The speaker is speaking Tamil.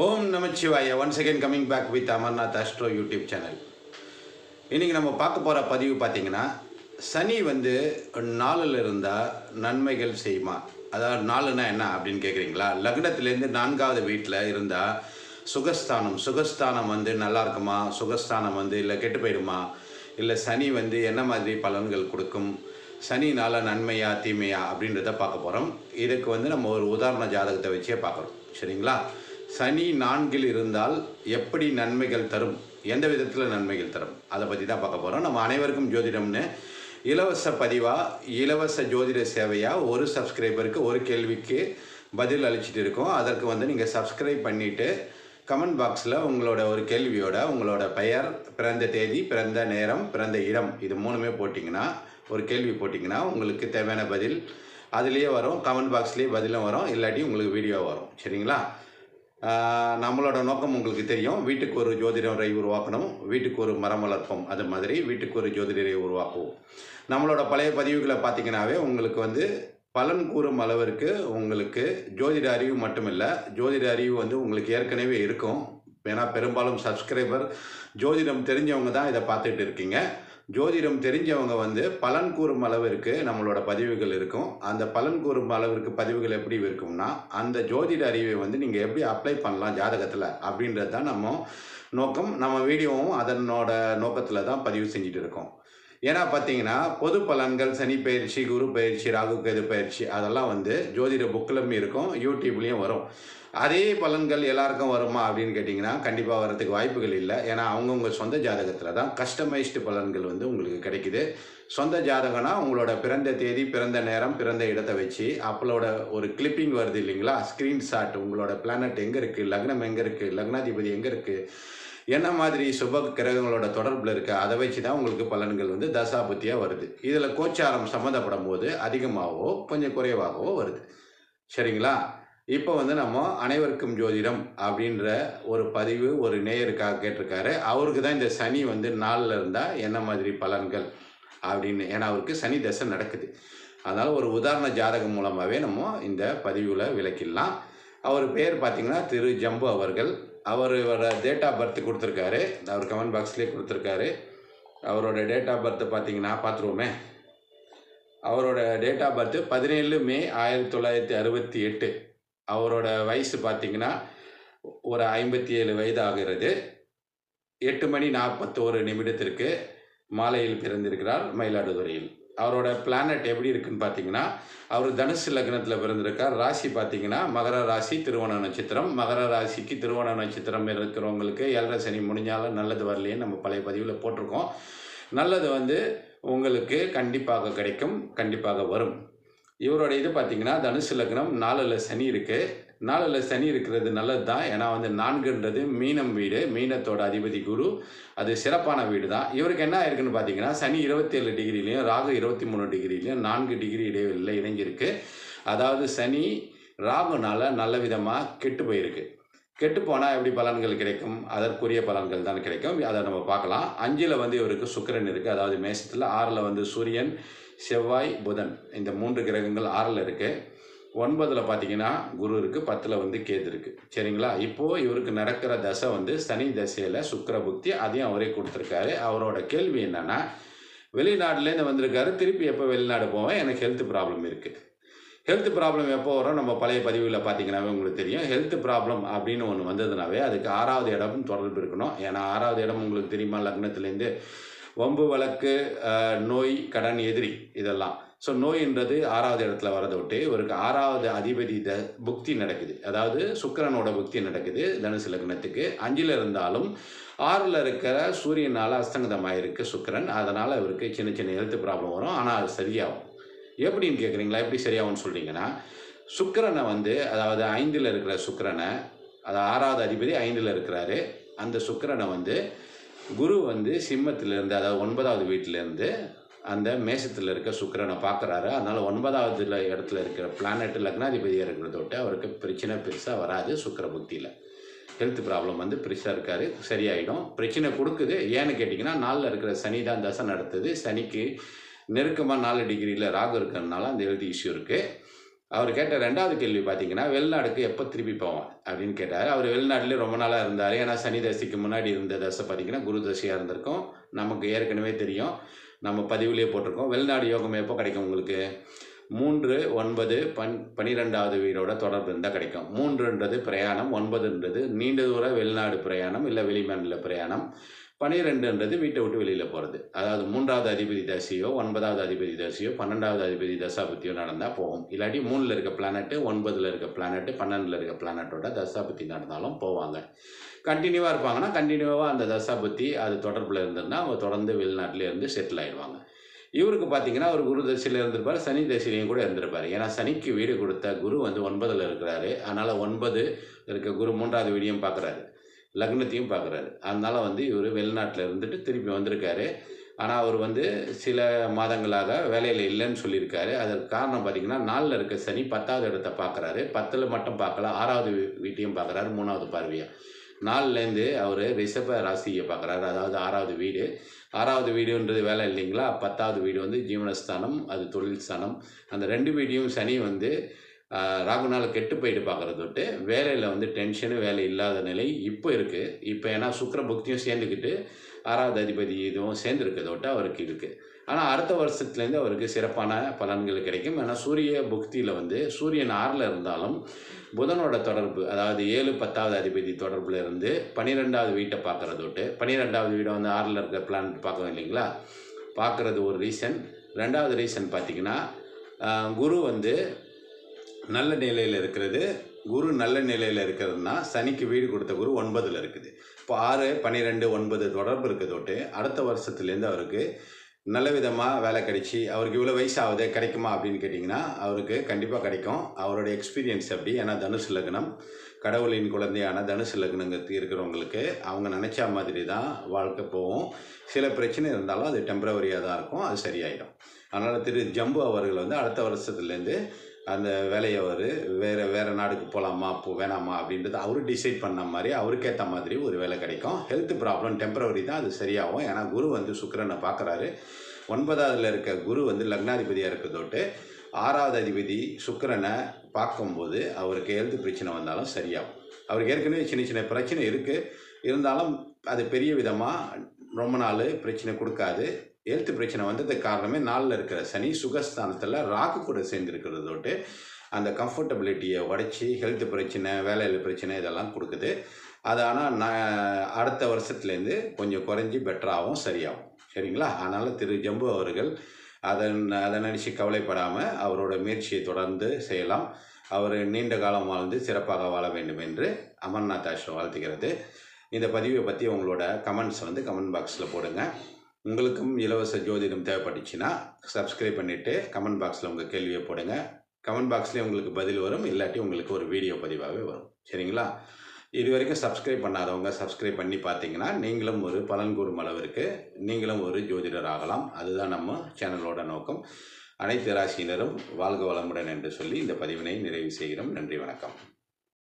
Om Namachivaya. One second coming back with Amarnath astro YouTube channel இன்றைக்கி நம்ம பார்க்க போகிற பதிவு பார்த்தீங்கன்னா சனி வந்து நாளில் இருந்தால் நன்மைகள் செய்யுமா? அதாவது நாலுனா என்ன அப்படின்னு கேட்குறீங்களா லக்னத்திலேருந்து நான்காவது வீட்டில் இருந்தால் சுகஸ்தானம். சுகஸ்தானம் வந்து நல்லா இருக்குமா? சுகஸ்தானம் வந்து இல்லை கெட்டு போயிடுமா? இல்லை சனி வந்து என்ன மாதிரி பலன்கள் கொடுக்கும்? சனினால் நன்மையா தீமையா அப்படின்றத பார்க்க போகிறோம் இதுக்கு வந்து நம்ம ஒரு உதாரண ஜாதகத்தை வச்சே பார்க்குறோம். சரிங்களா? சனி நான்கில் இருந்தால் எப்படி நன்மைகள் தரும்? எந்த விதத்தில் நன்மைகள் தரும்? அதை பற்றி தான் பார்க்க போகிறோம் நம்ம அனைவருக்கும் ஜோதிடம்னு இலவச பதிவாக இலவச ஜோதிட சேவையாக ஒரு சப்ஸ்கிரைபருக்கு ஒரு கேள்விக்கு பதில் அளிச்சிட்டு இருக்கோம். அதற்கு வந்து நீங்கள் சப்ஸ்கிரைப் பண்ணிவிட்டு கமெண்ட் பாக்ஸில் உங்களோட ஒரு கேள்வியோட உங்களோட பெயர் பிறந்த தேதி பிறந்த நேரம் பிறந்த இடம் இது மூணுமே போட்டிங்கன்னா ஒரு கேள்வி போட்டிங்கன்னா உங்களுக்கு தேவையான பதில் அதுலேயே வரும். கமெண்ட் பாக்ஸ்லேயே பதிலும் வரும். இல்லாட்டி உங்களுக்கு வீடியோ வரும். சரிங்களா? நம்மளோட நோக்கம் உங்களுக்கு தெரியும். வீட்டுக்கு ஒரு ஜோதிடரை உருவாக்கணும். வீட்டுக்கு ஒரு மரம் வளர்ப்போம். அது மாதிரி வீட்டுக்கு ஒரு ஜோதிடரை உருவாக்குவோம். நம்மளோட பழைய பதிவுகளை பார்த்தீங்கன்னாவே உங்களுக்கு வந்து பலன் கூறும் அளவிற்கு உங்களுக்கு ஜோதிட அறிவு மட்டுமில்லை. ஜோதிட அறிவு வந்து உங்களுக்கு ஏற்கனவே இருக்கும். ஏன்னா பெரும்பாலும் சப்ஸ்கிரைபர் ஜோதிடம் தெரிஞ்சவங்க தான் இதை பார்த்துட்டு இருக்கீங்க. ஜோதிடம் தெரிஞ்சவங்க வந்து பலன் கூறும் அளவிற்கு நம்மளோட பதிவுகள் இருக்கும். அந்த பலன் கூறும் அளவிற்கு பதிவுகள் எப்படி இருக்கும்னா அந்த ஜோதிட அறிவை வந்து நீங்கள் எப்படி அப்ளை பண்ணலாம் ஜாதகத்தில் அப்படின்றது தான் நம்ம நோக்கம். நம்ம வீடியோவும் அதனோட நோக்கத்தில் தான் பதிவு செஞ்சுட்டு இருக்கோம். ஏன்னா பார்த்தீங்கன்னா பொது பலன்கள் சனி பயிற்சி குரு பயிற்சி ராகு கேது பயிற்சி அதெல்லாம் வந்து ஜோதிட புக்கிலும் இருக்கும் யூடியூப்லேயும் வரும். அதே பலன்கள் எல்லாருக்கும் வருமா அப்படின்னு கேட்டிங்கன்னா கண்டிப்பாக வரதுக்கு வாய்ப்புகள் இல்லை. ஏன்னா அவங்கவுங்க சொந்த ஜாதகத்தில் தான் கஸ்டமைஸ்டு பலன்கள் வந்து உங்களுக்கு கிடைக்குது. சொந்த ஜாதகம்னா உங்களோட பிறந்த தேதி பிறந்த நேரம் பிறந்த இடத்தை வச்சு அப்பளோட ஒரு கிளிப்பிங் வருது இல்லைங்களா? ஸ்க்ரீன்ஷாட் உங்களோட பிளானட் எங்கே இருக்குது லக்னம் எங்கே இருக்குது லக்னாதிபதி எங்கே இருக்குது என்ன மாதிரி சுப கிரகங்களோட தொடர்பில் இருக்க அதை வச்சு தான் உங்களுக்கு பலன்கள் வந்து தசாபுத்தியாக வருது. இதில் கோச்சாரம் சம்மந்தப்படும் போது அதிகமாகவோ கொஞ்சம் குறைவாகவோ வருது. சரிங்களா? இப்போ வந்து நம்ம அனைவருக்கும் ஜோதிடம் அப்படின்ற ஒரு பதிவு ஒரு நேயருக்காக கேட்டிருக்காரு. அவருக்கு தான் இந்த சனி வந்து நாளில் இருந்தால் என்ன மாதிரி பலன்கள் அப்படின்னு ஏன்னா அவருக்கு சனி தசை நடக்குது. அதனால் ஒரு உதாரண ஜாதகம் மூலமாகவே நம்ம இந்த பதிவில் விளக்கிடலாம். அவர் பேர் பார்த்திங்கன்னா திரு ஜம்பு அவர்கள். அவரோட டேட் ஆஃப் பர்த் கொடுத்துருக்காரு. அவர் கமெண்ட் பாக்ஸ்லேயே கொடுத்துருக்காரு. அவரோட டேட் ஆஃப் பர்த் பார்த்தீங்கன்னா பார்த்துருவோமே அவரோட டேட் ஆஃப் பர்த்து பதினேழு மே ஆயிரத்தி தொள்ளாயிரத்தி அறுபத்தி எட்டு. அவரோட வயசு பார்த்தீங்கன்னா ஒரு ஐம்பத்தி ஏழு வயது ஆகிறது. எட்டு மணி நாற்பத்தோரு நிமிடத்திற்கு மாலையில் பிறந்திருக்கிறார் மயிலாடுதுறையில். அவரோட பிளானட் எப்படி இருக்குன்னு பார்த்தீங்கன்னா அவர் தனுசு லக்னத்தில் பிறந்திருக்கார். ராசி பார்த்தீங்கன்னா மகர ராசி திருவோண நட்சத்திரம். மகர ராசிக்கு திருவோண நட்சத்திரம் இருக்கிறவங்களுக்கு ஏழரை சனி முடிஞ்சாலும் நல்லது வரலையேன்னு நம்ம பழைய பதிவில் போட்டிருக்கோம். நல்லது வந்து உங்களுக்கு கண்டிப்பாக கிடைக்கும் கண்டிப்பாக வரும். இவரோட இது பார்த்தீங்கன்னா தனுசு லக்னம் நாலில் சனி இருக்குது நாளில் சனி இருக்கிறது நல்லது தான் ஏன்னா வந்து நான்குன்றது மீனம் வீடு மீனத்தோட அதிபதி குரு. அது சிறப்பான வீடு தான் இவருக்கு என்ன இருக்குன்னு பார்த்தீங்கன்னா சனி இருபத்தேழு டிகிரிலையும் ராகு இருபத்தி மூணு டிகிரிலையும் நான்கு டிகிரி இடைவெளியில் இணைஞ்சிருக்கு. அதாவது சனி ராகுனால நல்ல விதமாக கெட்டு போயிருக்கு. கெட்டு போனால் எப்படி பலன்கள் கிடைக்கும்? அதற்குரிய பலன்கள் தான் கிடைக்கும். அதை நம்ம பார்க்கலாம். அஞ்சில் வந்து இவருக்கு சுக்கரன் இருக்குது அதாவது மேசத்தில் ஆறில் வந்து சூரியன் செவ்வாய் புதன். இந்த மூன்று கிரகங்கள் ஆறில் இருக்குது ஒன்பதில் பார்த்தீங்கன்னா குரு இருக்குது பத்தில் வந்து கேது இருக்குது சரிங்களா? இப்போது இவருக்கு நடக்கிற தசை வந்து சனி தசையில் சுக்கிர புக்தி அதையும் அவரே கொடுத்துருக்காரு. அவரோட கேள்வி என்னென்னா வெளிநாட்டிலேருந்து வந்திருக்காரு திருப்பி எப்போ வெளிநாடு போவேன்? எனக்கு ஹெல்த் ப்ராப்ளம் இருக்குது ஹெல்த் ப்ராப்ளம் எப்போ வரும்? நம்ம பழைய பதிவுகளில் பார்த்தீங்கன்னாவே உங்களுக்கு தெரியும். ஹெல்த் ப்ராப்ளம் அப்படின்னு ஒன்று வந்ததுனாவே அதுக்கு ஆறாவது இடம் தொடர்பு இருக்கணும். ஏன்னா ஆறாவது இடம் உங்களுக்கு தெரியுமா? லக்னத்துலேருந்து வம்பு வழக்கு நோய் கடன் எதிரி இதெல்லாம். ஸோ நோயின்றது ஆறாவது இடத்துல வரதை விட்டு இவருக்கு ஆறாவது அதிபதி த புக்தி நடக்குது. அதாவது சுக்கரனோட புக்தி நடக்குது தனுசு லக்னத்துக்கு. அஞ்சில் இருந்தாலும் ஆறில் இருக்கிற சூரியனால் அஸ்தங்கதமாக இருக்குது அதனால் இவருக்கு சின்ன சின்ன ஹெல்த் ப்ராப்ளம் வரும். ஆனால் அது சரியாகும். எப்படின்னு கேட்குறீங்களா? எப்படி சரியாகும்னு சொல்கிறீங்கன்னா சுக்கரனை வந்து அதாவது ஐந்தில் இருக்கிற சுக்கரனை அதாவது ஆறாவது அதிபதி ஐந்தில் இருக்கிறாரு. அந்த சுக்கரனை வந்து குரு வந்து சிம்மத்திலேருந்து அதாவது ஒன்பதாவது வீட்டிலேருந்து அந்த மேசத்தில் இருக்க சுக்கரனை பார்க்குறாரு அதனால் ஒன்பதாவது இடத்துல இருக்கிற பிளானட் லக்னாதிபதியாக இருக்கிறதோட்டு அவருக்கு பிரச்சனை பெருசாக வராது சுக்கர புக்தியில் ஹெல்த் ப்ராப்ளம் வந்து பெருசாக இருக்காரு சரியாயிடும். பிரச்சனை கொடுக்குது. ஏன்னு கேட்டிங்கன்னா நாளில் இருக்கிற சனி தான் தசை நடத்துது. சனிக்கு நெருக்கமாக நாலு டிகிரியில் ராகு இருக்கிறதுனால அந்த ஹெல்த் இஷ்யூ இருக்குது அவர் கேட்ட ரெண்டாவது கேள்வி பார்த்தீங்கன்னா வெளிநாடுக்கு எப்போ திருப்பி போவான்? அப்படின்னு கேட்டார். அவர் வெளிநாட்டிலே ரொம்ப நாளாக இருந்தார். ஏன்னா சனி தசைக்கு முன்னாடி இருந்த தசை பார்த்தீங்கன்னா குரு தசையாக இருந்திருக்கும். நமக்கு ஏற்கனவே தெரியும். நம்ம பதிவுலேயே போட்டிருக்கோம். வெளிநாடு யோகம் எப்போ கிடைக்கும் உங்களுக்கு? மூன்று ஒன்பது பன் பன்னிரெண்டாவது வீடோட தொடர்பு இருந்தால் கிடைக்கும். மூன்றுன்றது பிரயாணம் ஒன்பதுன்றது நீண்ட தூர வெளிநாடு பிரயாணம் இல்லை வெளிமாநில பிரயாணம். பனிரெண்டுன்றது வீட்டை விட்டு வெளியில் போகிறது அதாவது மூன்றாவது அதிபதி தசையோ ஒன்பதாவது அதிபதி தசையோ பன்னெண்டாவது அதிபதி தசாபத்தியோ நடந்தால் போகும். இல்லாட்டி மூணில் இருக்க பிளானட்டு ஒன்பதில் இருக்க பிளானட்டு பன்னெண்டில் இருக்க பிளானட்டோட தசாபத்தி நடந்தாலும் போவாங்க. கண்டினியூவாக இருப்பாங்கன்னா கண்டினியூவாக அந்த தசாபத்தி அது தொடர்பில் இருந்ததுன்னா அவங்க தொடர்ந்து வெளிநாட்டிலே இருந்து செட்டில் ஆயிடுவாங்க. இவருக்கு பார்த்தீங்கன்னா அவர் குரு தசையில் இருந்திருப்பார் சனி தசையிலையும் கூட இருந்திருப்பார். ஏன்னா சனிக்கு வீடு கொடுத்த குரு வந்து ஒன்பதில் இருக்கிறாரு. அதனால் ஒன்பது இருக்க குரு மூன்றாவது வீடியும் பார்க்குறாரு லக்னத்தையும் பார்க்குறாரு. அதனால் வந்து இவர் வெளிநாட்டில் இருந்துட்டு திருப்பி வந்திருக்காரு. ஆனால் அவர் வந்து சில மாதங்களாக வேலையில் இல்லைன்னு சொல்லியிருக்காரு. அதற்கு காரணம் பார்த்தீங்கன்னா நாளில் இருக்க சனி பத்தாவது இடத்த பார்க்குறாரு. பத்தில் மட்டும் பார்க்கல ஆறாவது வீட்டையும் பார்க்குறாரு மூணாவது பார்வையாக நாலுலேருந்து அவர் ரிஷப ராசியை பார்க்குறாரு. அதாவது ஆறாவது வீடு. ஆறாவது வீடுன்றது வேலை இல்லைங்களா? பத்தாவது வீடு வந்து ஜீவனஸ்தானம் அது தொழில் ஸ்தானம். அந்த ரெண்டு வீடையும் சனி வந்து ராகுனால் கெட்டு போயிட்டு பார்க்குறது தொட்டு வேலையில் வந்து டென்ஷனு வேலை இல்லாத நிலை இப்போ இருக்குது இப்போ ஏன்னா சுக்கிர புக்தியும் சேர்ந்துக்கிட்டு ஆறாவது அதிபதி இதுவும் சேர்ந்துருக்கிறத தொட்டு அவருக்கு இருக்குது ஆனால் அடுத்த வருஷத்துலேருந்து அவருக்கு சிறப்பான பலன்கள் கிடைக்கும். ஏன்னா சூரிய புக்தியில் வந்து சூரியன் ஆறில் இருந்தாலும் புதனோட தொடர்பு அதாவது ஏழு பத்தாவது அதிபதி தொடர்பில் இருந்து பன்னிரெண்டாவது வீட்டை பார்க்குறது விட்டு பன்னிரெண்டாவது வீடை வந்து ஆறில் இருக்க பிளான் பார்க்கணும் இல்லைங்களா? பார்க்குறது ஒரு ரீசன் ரெண்டாவது ரீசன் பார்த்திங்கன்னா குரு வந்து நல்ல நிலையில் இருக்கிறது. குரு நல்ல நிலையில் இருக்கிறதுனா சனிக்கு வீடு கொடுத்த குரு ஒன்பதில் இருக்குது. இப்போ ஆறு பன்னிரெண்டு ஒன்பது தொடர்பு இருக்கிறதோட்டு அடுத்த வருஷத்துலேருந்து அவருக்கு நல்ல விதமாக வேலை கிடைச்சி அவருக்கு இவ்வளோ வயசாகுது கிடைக்குமா அப்படின்னு கேட்டிங்கன்னா அவருக்கு கண்டிப்பாக கிடைக்கும். அவருடைய எக்ஸ்பீரியன்ஸ் அப்படி ஏன்னா தனுசு லக்னம் கடவுளின் குழந்தையான தனுசு லக்னங்கிறது இருக்கிறவங்களுக்கு அவங்க நினச்ச மாதிரி தான் வாழ்க்கை போகும். சில பிரச்சனை இருந்தாலும் அது டெம்பரவரியாக தான் இருக்கும். அது சரியாயிடும். அதனால் திரு ஜம்பு அவர்கள் வந்து அடுத்த வருஷத்துலேருந்து அந்த வேலையை அவர் வேறு வேறு நாடுக்கு போகலாமா போ வேணாமா அப்படின்றது அவர் டிசைட் பண்ண மாதிரி அவருக்கேற்ற மாதிரி ஒரு வேலை கிடைக்கும். ஹெல்த் ப்ராப்ளம் டெம்பரவரி தான் அது சரியாகும். ஏன்னா குரு வந்து சுக்கரனை பார்க்குறாரு. ஒன்பதாவதுல இருக்க குரு வந்து லக்னாதிபதியாக இருக்கிறதோட்டு ஆறாவது அதிபதி சுக்கிரனை பார்க்கும்போது அவருக்கு ஹெல்த் பிரச்சனை வந்தாலும் சரியாகும். அவருக்கு ஏற்கனவே சின்ன சின்ன பிரச்சனை இருக்குது இருந்தாலும் அது பெரிய விதமாக ரொம்ப நாள் பிரச்சனை கொடுக்காது. ஹெல்த் பிரச்சனை வந்ததுக்கு காரணமே நாளில் இருக்கிற சனி சுகஸ்தானத்தில் ராக்கு கூட சேர்ந்துருக்கிறதோட்டு அந்த கம்ஃபர்டபிலிட்டியை உடைச்சி ஹெல்த் பிரச்சனை வேலையில் பிரச்சனை இதெல்லாம் கொடுக்குது. அது ஆனால் நான் அடுத்த வருஷத்துலேருந்து கொஞ்சம் குறைஞ்சி பெட்டராகவும் சரியாகும். சரிங்களா? அதனால் திரு ஜம்பு அவர்கள் அதன் அதை நினச்சி கவலைப்படாமல் அவரோட முயற்சியை தொடர்ந்து செய்யலாம். அவர் நீண்ட காலம் வாழ்ந்து சிறப்பாக வாழ வேண்டும் என்று அமர்நாத் ஆஷ்ரம் வாழ்த்துகிறது. இந்த பதிவை பற்றி உங்களோட கமெண்ட்ஸ் வந்து கமெண்ட் பாக்ஸில் போடுங்க. உங்களுக்கும் இலவச ஜோதிடம் தேவைப்பட்டுச்சுன்னா சப்ஸ்கிரைப் பண்ணிவிட்டு கமெண்ட் பாக்ஸில் உங்கள் கேள்வியை போடுங்க. கமெண்ட் பாக்ஸ்லேயே உங்களுக்கு பதில் வரும். இல்லாட்டி உங்களுக்கு ஒரு வீடியோ பதிவாகவே வரும். சரிங்களா? இது வரைக்கும் சப்ஸ்கிரைப் பண்ணாதவங்க சப்ஸ்கிரைப் பண்ணி பார்த்தீங்கன்னா நீங்களும் ஒரு பலன் கூறும் அளவிற்கு நீங்களும் ஒரு ஜோதிடர் ஆகலாம். அதுதான் நம்ம சேனலோட நோக்கம். அனைத்து ராசியினரும் வாழ்க வளமுடன் என்று சொல்லி இந்த பதிவினை நிறைவு செய்கிறோம். நன்றி வணக்கம்.